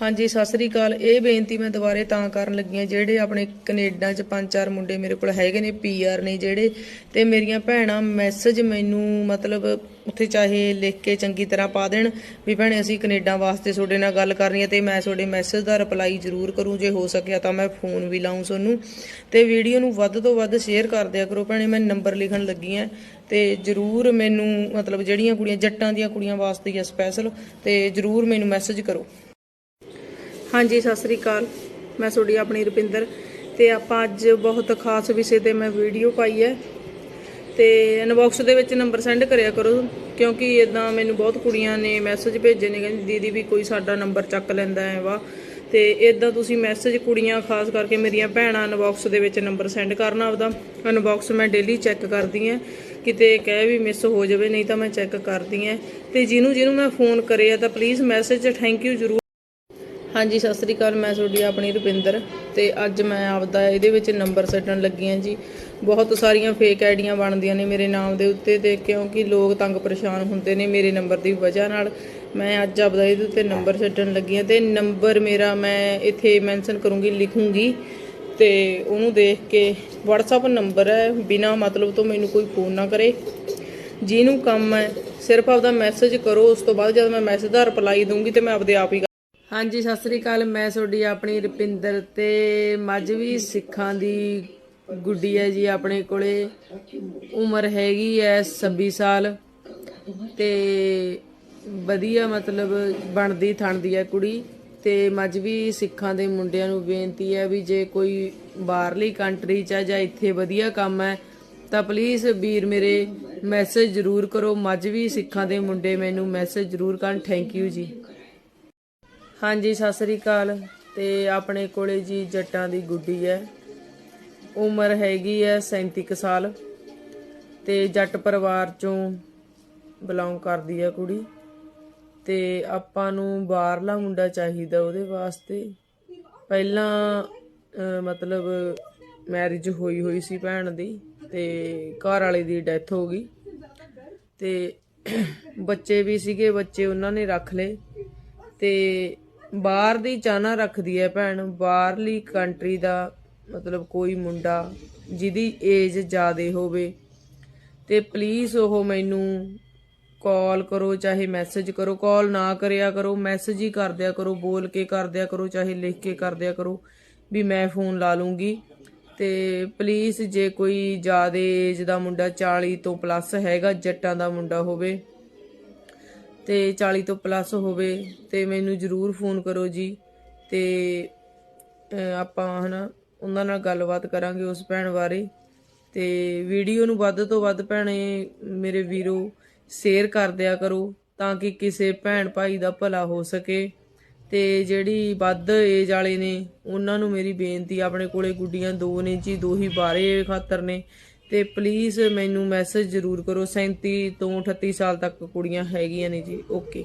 ਹਾਂਜੀ, ਸਤਿ ਸ੍ਰੀ ਅਕਾਲ। ਇਹ ਬੇਨਤੀ ਮੈਂ ਦੁਬਾਰੇ ਤਾਂ ਕਰਨ ਲੱਗੀ ਹਾਂ, ਜਿਹੜੇ ਆਪਣੇ ਕੈਨੇਡਾ 'ਚ ਪੰਜ ਚਾਰ ਮੁੰਡੇ ਮੇਰੇ ਕੋਲ ਹੈਗੇ ਨੇ ਪੀਆਰ ਨੇ ਜਿਹੜੇ, ਤੇ ਮੇਰੀਆਂ ਭੈਣਾਂ ਮੈਸੇਜ ਮੈਨੂੰ ਮਤਲਬ ਉੱਥੇ ਚਾਹੇ ਲਿਖ ਕੇ ਚੰਗੀ ਤਰ੍ਹਾਂ ਪਾ ਦੇਣ ਵੀ ਭੈਣੇ ਅਸੀਂ ਕੈਨੇਡਾ ਵਾਸਤੇ ਤੁਹਾਡੇ ਨਾਲ ਗੱਲ ਕਰਨੀ ਹੈ ਤੇ ਮੈਂ ਤੁਹਾਡੇ ਮੈਸੇਜ ਦਾ ਰਿਪਲਾਈ ਜ਼ਰੂਰ ਕਰੂੰ, ਜੇ ਹੋ ਸਕਿਆ ਤਾਂ ਮੈਂ ਫੋਨ ਵੀ ਲਾਉਂ ਤੁਹਾਨੂੰ। ਤੇ ਵੀਡੀਓ ਨੂੰ ਵੱਧ ਤੋਂ ਵੱਧ ਸ਼ੇਅਰ ਕਰ ਦਿਆ ਕਰੋ ਭੈਣੇ, ਮੈਂ ਨੰਬਰ ਲਿਖਣ ਲੱਗੀ ਹਾਂ, ਤੇ ਜਰੂਰ ਮੈਨੂੰ ਮਤਲਬ ਜਿਹੜੀਆਂ ਕੁੜੀਆਂ, ਜੱਟਾਂ ਦੀਆਂ ਕੁੜੀਆਂ ਵਾਸਤੇ ਆ ਸਪੈਸ਼ਲ ਤੇ ਜਰੂਰ ਮੈਨੂੰ ਮੈਸੇਜ ਕਰੋ। ਹਾਂਜੀ, ਸਤਿ ਸ੍ਰੀ ਅਕਾਲ। ਮੈਂ ਤੁਹਾਡੀ ਆਪਣੀ ਰੁਪਿੰਦਰ ਤੇ ਆਪਾਂ ਅੱਜ ਬਹੁਤ ਖਾਸ ਵਿਸ਼ੇ ਤੇ ਮੈਂ ਵੀਡੀਓ ਪਾਈ ਹੈ ਤੇ ਇਨਬਾਕਸ ਦੇ ਵਿੱਚ ਨੰਬਰ ਸੈਂਡ ਕਰਿਆ ਕਰੋ ਕਿਉਂਕਿ ਇਦਾਂ ਮੈਨੂੰ ਬਹੁਤ ਕੁੜੀਆਂ ਨੇ ਮੈਸੇਜ ਭੇਜੇ ਨੇ ਕਹਿੰਦੀ, ਦੀਦੀ ਵੀ ਕੋਈ ਸਾਡਾ ਨੰਬਰ ਚੱਕ ਲੈਂਦਾ ਹੈ ਵਾ ਤੇ ਇਦਾਂ ਤੁਸੀਂ ਮੈਸੇਜ ਕੁੜੀਆਂ ਖਾਸ ਕਰਕੇ ਮੇਰੀਆਂ ਭੈਣਾਂ ਇਨਬਾਕਸ ਦੇ ਵਿੱਚ ਨੰਬਰ ਸੈਂਡ ਕਰਨਾ ਆਪਦਾ। ਇਨਬਾਕਸ ਮੈਂ ਡੇਲੀ ਚੈੱਕ ਕਰਦੀ ਹਾਂ, ਕਿਤੇ ਕਹਿ ਵੀ ਮਿਸ ਹੋ ਜਾਵੇ, ਨਹੀਂ ਤਾਂ ਮੈਂ ਚੈੱਕ ਕਰਦੀ ਹਾਂ। ਤੇ ਜਿਹਨੂੰ ਜਿਹਨੂੰ ਮੈਂ ਫੋਨ ਕਰਿਆ ਤਾਂ ਪਲੀਜ਼ ਮੈਸੇਜ ਥੈਂਕ ਯੂ ਜ਼ਰੂਰ ਹਾਂਜੀ, ਸਤਿ ਸ੍ਰੀ ਅਕਾਲ, ਮੈਂ ਤੁਹਾਡੀ ਆਪਣੀ ਰੁਪਿੰਦਰ ਤੇ ਅੱਜ ਮੈਂ ਆਪਦਾ ਇਹਦੇ ਵਿੱਚ ਨੰਬਰ ਸੱਟਣ ਲੱਗੀ ਹਾਂ ਜੀ। ਬਹੁਤ ਸਾਰੀਆਂ ਫੇਕ ਆਈਡੀਆਂ ਬਣਦੀਆਂ ਨੇ ਮੇਰੇ ਨਾਮ ਦੇ ਉੱਤੇ ਤੇ ਕਿਉਂਕਿ ਲੋਕ ਤੰਗ ਪਰੇਸ਼ਾਨ ਹੁੰਦੇ ਨੇ ਮੇਰੇ ਨੰਬਰ ਦੀ ਵਜ੍ਹਾ ਨਾਲ। ਮੈਂ ਅੱਜ ਆਪਦਾ ਇਹਦੇ ਉੱਤੇ ਨੰਬਰ ਸੱਟਣ ਲੱਗੀ ਹਾਂ ਤੇ ਨੰਬਰ ਮੇਰਾ ਮੈਂ ਇੱਥੇ ਮੈਂਸ਼ਨ ਕਰੂੰਗੀ, ਲਿਖੂੰਗੀ ਤੇ ਉਹਨੂੰ ਦੇਖ ਕੇ WhatsApp ਨੰਬਰ ਹੈ, ਬਿਨਾ ਮਤਲਬ ਤੋਂ ਮੈਨੂੰ ਕੋਈ ਫੋਨ ਨਾ ਕਰੇ। ਜਿਹਨੂੰ ਕੰਮ ਹੈ, ਸਿਰਫ ਆਪਦਾ ਮੈਸੇਜ ਕਰੋ, ਉਸ ਤੋਂ ਬਾਅਦ ਜਦ ਮੈਂ ਮੈਸੇਜ ਦਾ ਰਿਪਲਾਈ ਦੂੰਗੀ ਤੇ ਮੈਂ ਆਪਦੇ ਆਪ ਹੀ ਹਾਂਜੀ, ਸਤਿ ਸ੍ਰੀ ਅਕਾਲ। ਮੈਂ ਤੁਹਾਡੀ ਆਪਣੀ ਰੁਪਿੰਦਰ ਤੇ ਮੱਝਵੀ ਸਿੱਖਾਂ ਦੀ ਗੁੱਡੀ ਹੈ ਜੀ ਆਪਣੇ ਕੋਲੇ। ਉਮਰ ਹੈਗੀ ਹੈ 26 ਸਾਲ ਤੇ ਵਧੀਆ ਮਤਲਬ ਬਣਦੀ, ਥਣਦੀ ਹੈ ਕੁੜੀ ਤੇ ਮੱਝਵੀ ਸਿੱਖਾਂ ਦੇ ਮੁੰਡਿਆਂ ਨੂੰ ਬੇਨਤੀ ਹੈ ਵੀ ਜੇ ਕੋਈ ਬਾਹਰਲੀ ਕੰਟਰੀ ਚ ਆ ਜਾਂ ਇੱਥੇ ਵਧੀਆ ਕੰਮ ਹੈ, ਤਾਂ ਪਲੀਜ਼ ਵੀਰ ਮੇਰੇ ਮੈਸੇਜ ਜ਼ਰੂਰ ਕਰੋ। ਮੱਝਵੀ ਸਿੱਖਾਂ ਦੇ ਮੁੰਡੇ ਮੈਨੂੰ ਮੈਸੇਜ ਜ਼ਰੂਰ ਕਰਨ। ਥੈਂਕ ਯੂ ਜੀ। ਹਾਂਜੀ, ਸਤਿ ਸ੍ਰੀ ਅਕਾਲ। ਤੇ ਆਪਣੇ ਕੋਲੇ ਜੀ ਜੱਟਾਂ ਦੀ ਗੁੱਡੀ ਹੈ। ਉਮਰ ਹੈਗੀ ਹੈ 37 ਕੁ ਸਾਲ। ਤੇ ਜੱਟ ਪਰਿਵਾਰ ਚੋਂ ਬਿਲੋਂਗ ਕਰਦੀ ਹੈ ਕੁੜੀ। ਤੇ ਆਪਾਂ ਨੂੰ ਬਾਹਰਲਾ ਮੁੰਡਾ ਚਾਹੀਦਾ ਉਹਦੇ ਵਾਸਤੇ। ਪਹਿਲਾਂ ਮਤਲਬ ਮੈਰਿਜ ਹੋਈ ਹੋਈ ਸੀ ਭੈਣ ਦੀ ਤੇ ਘਰ ਵਾਲੇ ਦੀ ਡੈਥ ਹੋ ਗਈ। ਤੇ ਬੱਚੇ ਵੀ ਸੀਗੇ, ਬੱਚੇ ਉਹਨਾਂ ਨੇ ਰੱਖ ਲਏ। ਤੇ ਬਾਹਰ ਦੀ ਚਾਹਨਾ ਰੱਖਦੀ ਹੈ ਭੈਣ, ਬਾਹਰਲੀ ਕੰਟਰੀ ਦਾ ਮਤਲਬ ਕੋਈ ਮੁੰਡਾ ਜਿਹਦੀ ਏਜ ਜ਼ਿਆਦੇ ਹੋਵੇ ਤੇ ਪਲੀਜ਼ ਉਹ ਮੈਨੂੰ ਕਾਲ ਕਰੋ, ਚਾਹੇ ਮੈਸੇਜ ਕਰੋ ਕਾਲ ਨਾ ਕਰਿਆ ਕਰੋ ਮੈਸੇਜ ਹੀ ਕਰ ਦਿਆ ਕਰੋ, ਬੋਲ ਕੇ ਕਰ ਦਿਆ ਕਰੋ, ਚਾਹੇ ਲਿਖ ਕੇ ਕਰ ਦਿਆ ਕਰੋ, ਵੀ ਮੈਂ ਫੋਨ ਲਾ ਲੂੰਗੀ। ਤੇ ਪਲੀਜ਼ ਜੇ ਕੋਈ ਜ਼ਿਆਦੇ ਏਜ ਦਾ ਮੁੰਡਾ 40 ਤੋਂ ਪਲੱਸ ਹੈਗਾ, ਜੱਟਾਂ ਦਾ ਮੁੰਡਾ ਹੋਵੇ ਤੇ 40 ਤੋਂ ਪਲੱਸ ਹੋਵੇ ਤੇ ਮੈਨੂੰ ਜਰੂਰ ਫੋਨ ਕਰੋ ਜੀ ਤੇ ਅਹ, ਆਪਾਂ ਹਨਾ ਉਹਨਾਂ ਨਾਲ ਗੱਲਬਾਤ ਕਰਾਂਗੇ ਉਸ ਭੈਣ ਬਾਰੇ। ਤੇ ਵੀਡੀਓ ਨੂੰ ਵੱਧ ਤੋਂ ਵੱਧ ਭੈਣੇ ਮੇਰੇ ਵੀਰੋ ਸ਼ੇਅਰ ਕਰ ਦਿਆ ਕਰੋ ਤਾਂ ਕਿ ਕਿਸੇ ਭੈਣ ਭਾਈ ਦਾ ਭਲਾ ਹੋ ਸਕੇ। ਤੇ ਜਿਹੜੀ ਵੱਧ ਏਜ ਵਾਲੇ ਨੇ ਉਹਨਾਂ ਨੂੰ ਮੇਰੀ ਬੇਨਤੀ ਆਪਣੇ ਕੋਲੇ ਗੁੱਡੀਆਂ ਦੋ ਨੇ ਜੀ ਦੋ ਹੀ ਬਾਰੇ ਖਾਤਰ ਨੇ। ਤੇ ਪਲੀਜ਼ ਮੈਨੂੰ ਮੈਸੇਜ ਜ਼ਰੂਰ ਕਰੋ। 37 ਤੋਂ 38 ਸਾਲ ਤੱਕ ਕੁੜੀਆਂ ਹੈਗੀਆਂ ਨੇ ਜੀ। ਓਕੇ